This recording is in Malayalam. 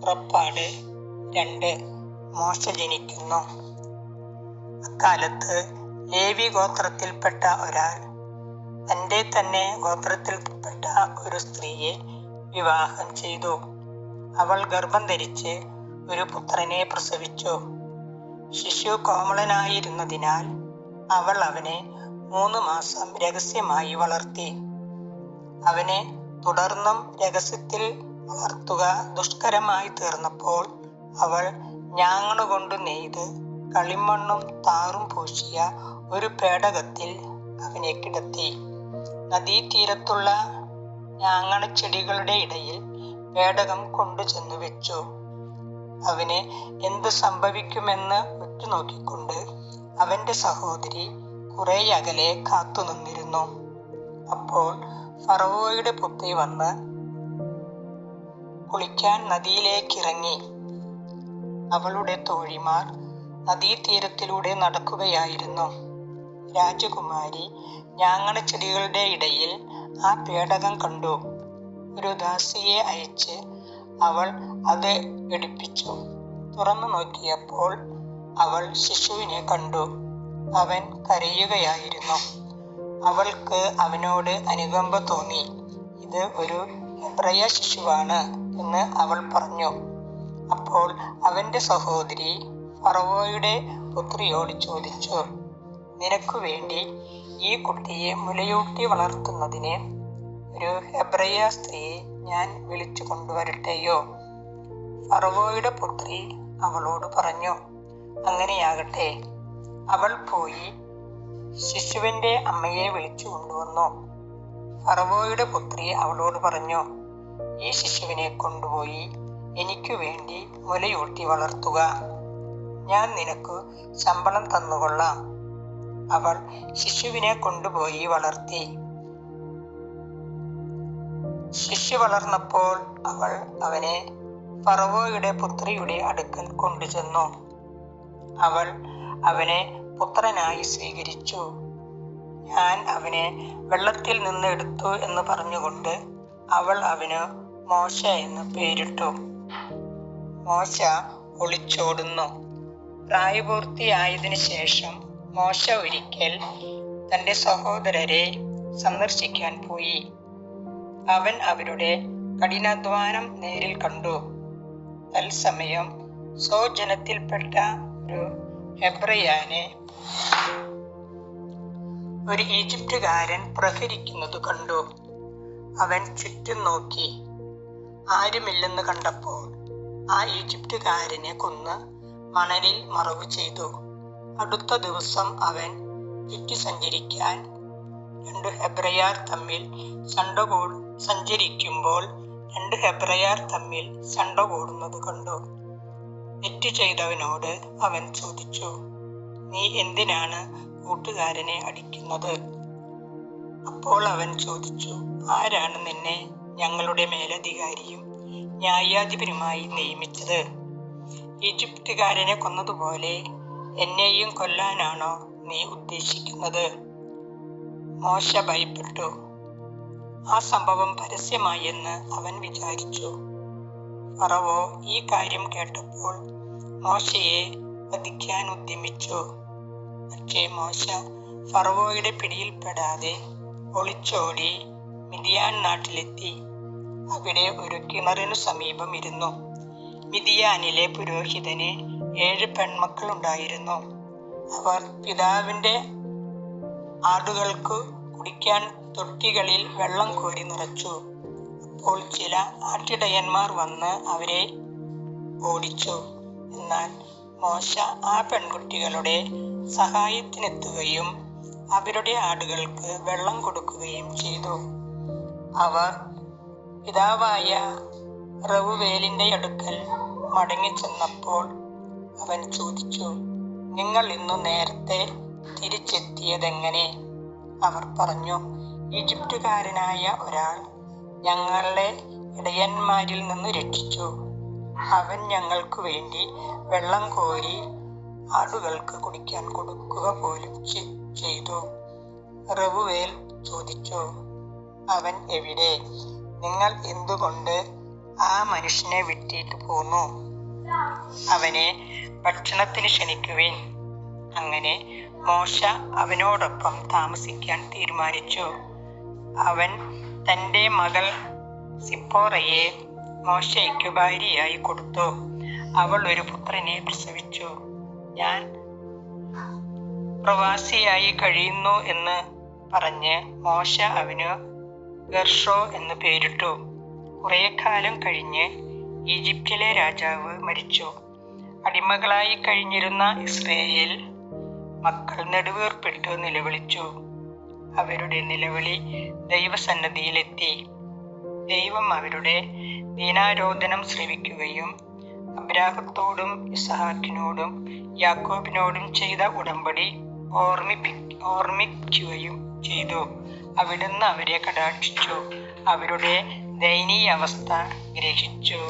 പുറപ്പാട് രണ്ട് മോശ ജനിക്കുന്നു. അക്കാലത്ത് ലേവി ഗോത്രത്തിൽപ്പെട്ട ഒരാൾ തന്റെ തന്നെ ഗോത്രത്തിൽപ്പെട്ട ഒരു സ്ത്രീയെ വിവാഹം ചെയ്തു. അവൾ ഗർഭം ധരിച്ച് ഒരു പുത്രനെ പ്രസവിച്ചു. ശിശു കോമളനായിരുന്നതിനാൽ അവൾ അവനെ മൂന്ന് മാസം രഹസ്യമായി വളർത്തി. അവനെ തുടർന്നും രഹസ്യത്തിൽ വളർത്തുക ദുഷ്കരമായി തീർന്നപ്പോൾ അവൾ ഞാങ്ങണുകൊണ്ട് നെയ്ത് കളിമണ്ണും താറും പൂശിയ ഒരു പേടകത്തിൽ അവനെ കിടത്തി. നദീതീരത്തുള്ള ഞാങ്ങണച്ചെടികളുടെ ഇടയിൽ പേടകം കൊണ്ടുചെന്നു വെച്ചു. അവന് എന്ത് സംഭവിക്കുമെന്ന് ഉറ്റുനോക്കിക്കൊണ്ട് അവന്റെ സഹോദരി കുറെ അകലെ കാത്തുനിന്നിരുന്നു. അപ്പോൾ ഫറവോയുടെ പുത്രി വന്ന് കുളിക്കാൻ നദിയിലേക്ക് ഇറങ്ങി അവളുടെ തോഴിമാർ നദീതീരത്തിലൂടെ നടക്കുകയായിരുന്നു. രാജകുമാരി ഞാങ്ങണച്ചെടികളുടെ ഇടയിൽ ആ പേടകം കണ്ടു. ഒരു ദാസിയെ അയച്ച് അവൾ അത് എടുപ്പിച്ചു. തുറന്നു നോക്കിയപ്പോൾ അവൾ ശിശുവിനെ കണ്ടു. അവൻ കരയുകയായിരുന്നു. അവൾക്ക് അവനോട് അനുകമ്പ തോന്നി. ഇത് ഒരു ഹെബ്രയ ശിശുവാണ്. എന്ന് അവൾ പറഞ്ഞു. അപ്പോൾ അവന്റെ സഹോദരി ഫറവോയുടെ പുത്രിയോട് ചോദിച്ചു നിനക്കു വേണ്ടി ഈ കുട്ടിയെ മുലയൂട്ടി വളർത്തുന്നതിന് ഒരു ഹെബ്രയ സ്ത്രീയെ ഞാൻ വിളിച്ചു കൊണ്ടുവരട്ടെയോ? ഫറവോയുടെ പുത്രി അവളോട് പറഞ്ഞു അങ്ങനെയാകട്ടെ. അവൾ പോയി ശിശുവിന്റെ അമ്മയെ വിളിച്ചു കൊണ്ടുവന്നു. ഫറവോയുടെ പുത്രി അവളോട് പറഞ്ഞു ഈ ശിശുവിനെ കൊണ്ടുപോയി. എനിക്കു വേണ്ടി മുലയൂട്ടി വളർത്തുക. ഞാൻ നിനക്ക് ശമ്പളം തന്നുകൊള്ളാം. അവൾ ശിശുവിനെ കൊണ്ടുപോയി വളർത്തി. ശിശു വളർന്നപ്പോൾ അവൾ അവനെ ഫറവോയുടെ പുത്രിയുടെ അടുക്കൽ കൊണ്ടുചെന്നു. അവൾ അവനെ പുത്രനായി സ്വീകരിച്ചു. ഞാൻ അവനെ വെള്ളത്തിൽ നിന്ന് എടുത്തു എന്ന് പറഞ്ഞുകൊണ്ട് അവൾ അവന് മോശ എന്ന് പേരിട്ടു. മോശ ഒളിച്ചോടുന്നു. പ്രായപൂർത്തിയായതിനു ശേഷം മോശ ഒരിക്കൽ തന്റെ സഹോദരരെ സന്ദർശിക്കാൻ പോയി. അവൻ അവരുടെ കഠിനാധ്വാനം നേരിൽ കണ്ടു. തത്സമയം സ്വജനത്തിൽപ്പെട്ട ഒരു ഹെബ്രയാനെ ഒരു ഈജിപ്തുകാരൻ പ്രഹരിക്കുന്നത് കണ്ടു. അവൻ ചുറ്റും നോക്കി. ആരുമില്ലെന്ന് കണ്ടപ്പോൾ ആ ഈജിപ്തുകാരനെ കൊന്ന് മണലിൽ മറവ് ചെയ്തു. അടുത്ത ദിവസം അവൻ ചുറ്റി സഞ്ചരിക്കാൻ രണ്ട് ഹെബ്രയാർ തമ്മിൽ ചണ്ട കൂ സഞ്ചരിക്കുമ്പോൾ രണ്ട് ഹെബ്രയാർ തമ്മിൽ ചണ്ട കൂടുന്നത് കണ്ടു. തെറ്റ് ചെയ്തവനോട് അവൻ ചോദിച്ചു നീ എന്തിനാണ് കൂട്ടുകാരനെ അടിക്കുന്നത്? അപ്പോൾ അവൻ ചോദിച്ചു ആരാണ് നിന്നെ ഞങ്ങളുടെ മേലധികാരിയും ന്യായാധിപനുമായി നിയമിച്ചത്. ഈജിപ്തുകാരനെ കൊന്നതുപോലെ എന്നെയും കൊല്ലാനാണോ നീ ഉദ്ദേശിക്കുന്നത്? മോശ ഭയപ്പെട്ടു. ആ സംഭവം പരസ്യമായെന്ന് അവൻ വിചാരിച്ചു. ഫറവോ ഈ കാര്യം കേട്ടപ്പോൾ മോശയെ വധിക്കാൻ ഉദ്യമിച്ചു. പക്ഷേ മോശ ഫറവോയുടെ പിടിയിൽപ്പെടാതെ ഒളിച്ചോടി മിതിയാൻ നാട്ടിലെത്തി. അവിടെ ഒരു കിണറിനു സമീപം ഇരുന്നു. മിതിയാനിലെ പുരോഹിതന് ഏഴ് പെൺമക്കളുണ്ടായിരുന്നു. അവർ പിതാവിന്റെ ആടുകൾക്ക് കുടിക്കാൻ തൊട്ടികളിൽ വെള്ളം കോരി നിറച്ചു. അപ്പോൾ ചില ആട്ടിടയന്മാർ വന്ന് അവരെ ഓടിച്ചു. എന്നാൽ മോശ ആ പെൺകുട്ടികളുടെ സഹായത്തിനെത്തുകയും അവരുടെ ആടുകൾക്ക് വെള്ളം കൊടുക്കുകയും ചെയ്തു. അവർ പിതാവായ റവുവേലിന്റെ അടുക്കൽ മടങ്ങി മടങ്ങിച്ചെന്നപ്പോൾ അവൻ ചോദിച്ചു നിങ്ങൾ ഇന്നു നേരത്തെ തിരിച്ചെത്തിയതെങ്ങനെ? അവർ പറഞ്ഞു ഈജിപ്തുകാരനായ ഒരാൾ ഞങ്ങളുടെ ഇടയന്മാരിൽ നിന്ന് രക്ഷിച്ചു. അവൻ ഞങ്ങൾക്ക് വേണ്ടി വെള്ളം കോരി ആടുകൾക്ക് കുടിക്കാൻ കൊടുക്കുക പോലും ചെയ്തു. റവുവേൽ ചോദിച്ചു അവൻ എവിടെ? നിങ്ങൾ എന്തുകൊണ്ട് ആ മനുഷ്യനെ വിട്ടിട്ട് പോന്നു? അവനെ ഭക്ഷണത്തിന് ക്ഷണിക്കുവിൻ. അങ്ങനെ മോശ അവനോടൊപ്പം താമസിക്കാൻ തീരുമാനിച്ചു. അവൻ തന്റെ മകൾ സിപ്പോറയെ മോശയ്ക്ക് ഭാര്യയായി കൊടുത്തു. അവൾ ഒരു പുത്രനെ പ്രസവിച്ചു. ഞാൻ പ്രവാസിയായി കഴിയുന്നു എന്ന് പറഞ്ഞ് മോശ അവന് ഗർഷോ എന്ന് പേരിട്ടു. കുറെ കാലം കഴിഞ്ഞ് ഈജിപ്തിലെ രാജാവ് മരിച്ചു. അടിമകളായി കഴിഞ്ഞിരുന്ന ഇസ്രയേൽ മക്കൾ നെടുവീർപ്പിട്ട് നിലവിളിച്ചു. അവരുടെ നിലവിളി ദൈവസന്നദ്ധിയിലെത്തി ദൈവം അവരുടെ ദീനാരോധനം ശ്രവിക്കുകയും അബ്രാഹത്തോടും ഇസഹാക്കിനോടും യാക്കോബിനോടും ചെയ്ത ഉടമ്പടി ഓർമ്മിപ്പി ഓർമ്മിക്കുകയും ചെയ്തു. അവിടുന്ന് അവരെ കടാക്ഷിച്ചു. അവരുടെ ദയനീയ അവസ്ഥ ഗ്രഹിച്ചു.